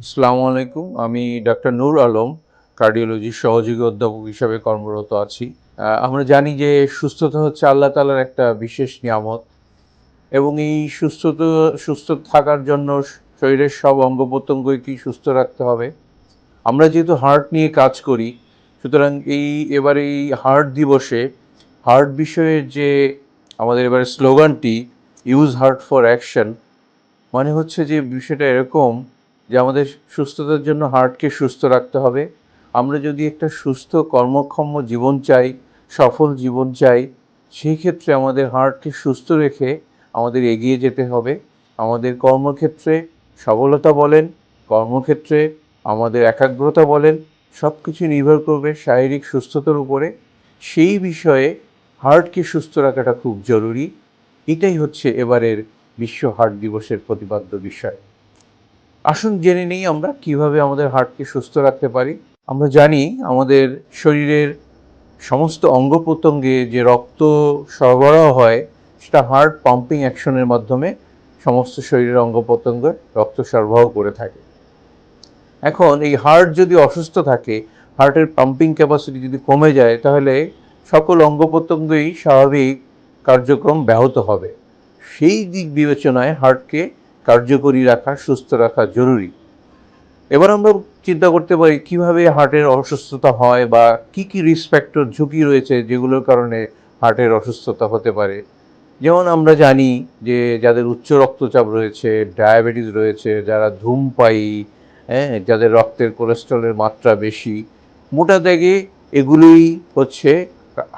আসসালামু আলাইকুম। আমি ডাক্তার নূর আলম কার্ডিওলজির সহযোগী অধ্যাপক হিসাবে কর্মরত আছি। আমরা জানি যে সুস্থতা হচ্ছে আল্লাহ তালার একটা বিশেষ নিয়ামত এবং এই সুস্থতা, সুস্থ থাকার জন্য শরীরের সব অঙ্গ প্রত্যঙ্গকেই সুস্থ রাখতে হবে? আমরা যেহেতু হার্ট নিয়ে কাজ করি, সুতরাং এই, এবার এই হার্ট দিবসে, হার্ট বিষয়ের যে আমাদের এবারে স্লোগানটি ইউজ হার্ট ফর অ্যাকশন মানে হচ্ছে যে বিষয়টা এরকম যে আমাদের সুস্থতার জন্য হার্টকে সুস্থ রাখতে হবে। আমরা যদি একটা সুস্থ, কর্মক্ষম জীবন চাই, সফল জীবন চাই, সেই ক্ষেত্রে আমাদের হার্টকে সুস্থ রেখে আমাদের এগিয়ে যেতে হবে। আমাদের কর্মক্ষেত্রে সফলতা বলেন, কর্মক্ষেত্রে আমাদের একাগ্রতা বলেন সব কিছু নির্ভর করবে শারীরিক সুস্থতার উপরে। সেই বিষয়ে হার্টকে সুস্থ রাখাটা খুব জরুরি। এটাই হচ্ছে এবারের বিশ্ব হার্ট দিবসের প্রতিপাদ্য বিষয়। আসুন জেনে নিই আমরা কীভাবে আমাদের হার্টকে সুস্থ রাখতে পারি। আমরা জানি আমাদের শরীরের সমস্ত অঙ্গ প্রত্যঙ্গে যে রক্ত সরবরাহ হয়, সেটা হার্ট পাম্পিং অ্যাকশনের মাধ্যমে সমস্ত শরীরের অঙ্গ প্রত্যঙ্গে রক্ত সরবরাহ করে থাকে। এখন এই হার্ট যদি অসুস্থ থাকে, হার্টের পাম্পিং ক্যাপাসিটি যদি কমে যায়, তাহলে সকল অঙ্গ প্রত্যঙ্গই স্বাভাবিক কার্যক্রম ব্যাহত হবে। সেই দিক বিবেচনায় হার্টকে কার্যকরী রাখা, সুস্থ রাখা জরুরি। এবার আমরা চিন্তা করতে পারি, কীভাবে হার্টের অসুস্থতা হয় বা কি কি রিস্ক ঝুঁকি রয়েছে যেগুলোর কারণে হার্টের অসুস্থতা হতে পারে। যেমন আমরা জানি যে যাদের উচ্চ রক্তচাপ রয়েছে, ডায়াবেটিস রয়েছে, যারা ধূমপায়ী হ্যাঁ যাদের রক্তের কোলেস্ট্রলের মাত্রা বেশি, মোটা দাগে এগুলোই হচ্ছে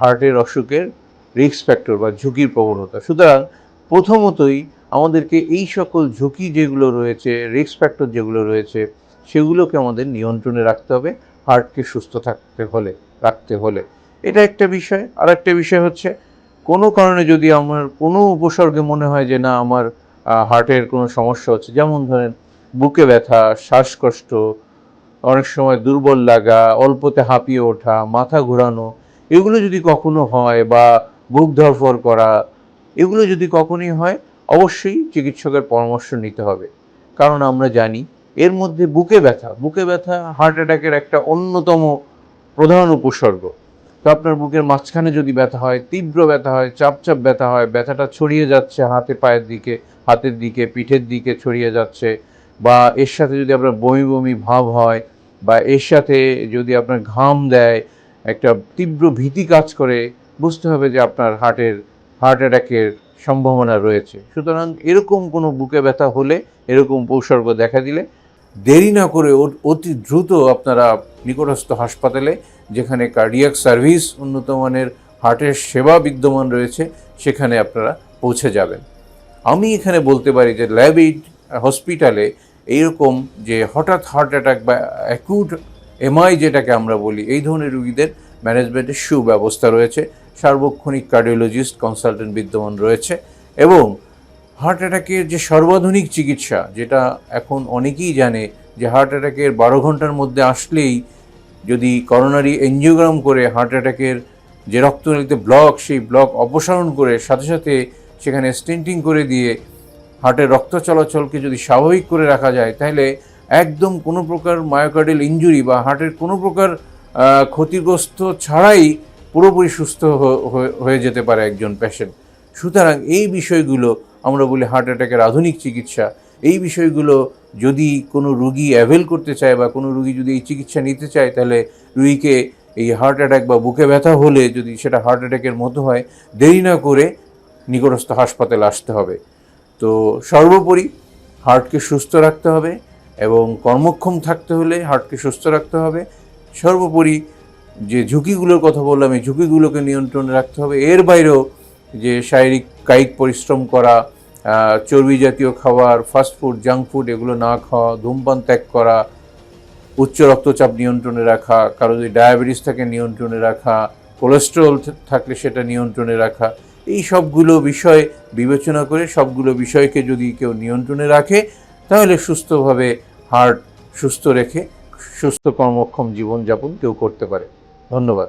হার্টের অসুখের রিস্ক ফ্যাক্টর বা ঝুঁকির প্রবণতা। সুতরাং প্রথমতই আমাদেরকে এই সকল ঝুঁকি যেগুলো রয়েছে রিস্ক ফ্যাক্টর যেগুলো রয়েছে, সেগুলোকে আমাদের নিয়ন্ত্রণে রাখতে হবে হার্টকে সুস্থ থাকতে হলে, রাখতে হলে। এটা একটা বিষয়। আর একটা বিষয় হচ্ছে, কোনো কারণে যদি আমার কোনো উপসর্গে মনে হয় যে না, আমার হার্টের কোনো সমস্যা হচ্ছে, যেমন ধরেন বুকে ব্যথা, শ্বাসকষ্ট, অনেক সময় দুর্বল লাগা, অল্পতে হাঁপিয়ে ওঠা, মাথা ঘোরানো, এগুলো যদি কখনো হয় বা বুক ধরফর করা এগুলো যদি কখনই হয়, অবশ্যই চিকিৎসকের পরামর্শ নিতে হবে। কারণ আমরা জানি এর মধ্যে বুকে ব্যথা বুকে ব্যথা হার্ট অ্যাটাকের একটা অন্যতম প্রধান উপসর্গ। তো আপনার বুকের মাঝখানে যদি ব্যথা হয়, তীব্র ব্যথা হয় চাপ চাপ ব্যথা হয়, ব্যথাটা ছড়িয়ে যাচ্ছে হাতে পায়ের দিকে, হাতের দিকে, পিঠের দিকে ছড়িয়ে যাচ্ছে বা এর সাথে যদি আপনার বমি বমি ভাব হয় বা এর সাথে যদি আপনার ঘাম দেয়, একটা তীব্র ভীতি কাজ করে, বুঝতে হবে যে আপনার হার্টের হার্ট অ্যাটাকের সম্ভাবনা রয়েছে। সুতরাং এরকম কোনো বুকে ব্যথা হলে এরকম উপসর্গ দেখা দিলে দেরি না করে অতি দ্রুত আপনারা নিকটস্থ হাসপাতালে, যেখানে কার্ডিয়াক সার্ভিস উন্নত মানের হার্টের সেবা বিদ্যমান রয়েছে, সেখানে আপনারা পৌঁছে যাবেন। আমি এখানে বলতে পারি যে ল্যাবিড হসপিটালে এইরকম যে হঠাৎ হার্ট অ্যাটাক বা অ্যাকুট এমআই যেটাকে আমরা বলি, এই ধরনের রুগীদের ম্যানেজমেন্টের সুব্যবস্থা রয়েছে। সার্বক্ষণিক কার্ডিওলজিস্ট কনসালটেন্ট বিদ্যমান রয়েছে এবং হার্ট অ্যাটাকের যে সর্বাধুনিক চিকিৎসা, যেটা এখন অনেকেই জানে যে হার্ট অ্যাটাকের বারো ঘণ্টার মধ্যে আসলেই যদি করোনারি এনজিওগ্রাম করে হার্ট অ্যাটাকের যে রক্তনালীতে ব্লক সেই ব্লক অপসারণ করে সাথে সাথে সেখানে স্টেন্টিং করে দিয়ে হার্টের রক্ত চলাচলকে যদি স্বাভাবিক করে রাখা যায়, তাহলে একদম কোনো প্রকার মায়োকার্ডিয়াল ইঞ্জুরি বা হার্টের কোনো প্রকার ক্ষতিগ্রস্ত ছাড়াই পুরোপুরি সুস্থ হয়ে যেতে পারে একজন পেশেন্ট সুতরাং এই বিষয়গুলো আমরা বলি হার্ট অ্যাটাকের আধুনিক চিকিৎসা। এই বিষয়গুলো যদি কোনো রুগী অ্যাভেল করতে চায় বা কোনো রুগী যদি এই চিকিৎসা নিতে চায়, তাহলে রুগীকে এই হার্ট অ্যাটাক বা বুকে ব্যথা হলে যদি সেটা হার্ট অ্যাটাকের মতো হয়, দেরি না করে নিকটস্থ হাসপাতালে আসতে হবে। তো সর্বোপরি হার্টকে সুস্থ রাখতে হবে এবং কর্মক্ষম থাকতে হলে হার্টকে সুস্থ রাখতে হবে। সর্বোপরি যে ঝুঁকিগুলোর কথা বললাম, এই ঝুঁকিগুলোকে নিয়ন্ত্রণে রাখতে হবে। এর বাইরেও যে শারীরিক, কায়িক পরিশ্রম করা চর্বি জাতীয় খাবার ফাস্টফুড জাঙ্ক ফুড এগুলো না খাওয়া, ধূমপান ত্যাগ করা, উচ্চ রক্তচাপ নিয়ন্ত্রণে রাখা, কারও যদি ডায়াবেটিস থাকে নিয়ন্ত্রণে রাখা কোলেস্টেরল থাকলে সেটা নিয়ন্ত্রণে রাখা, এই সবগুলো বিষয় বিবেচনা করে, সবগুলো বিষয়কে যদি কেউ নিয়ন্ত্রণে রাখে, তাহলে সুস্থভাবে হার্ট সুস্থ রেখে, সুস্থ কর্মক্ষম জীবনযাপন কেউ করতে পারে। ধন্যবাদ।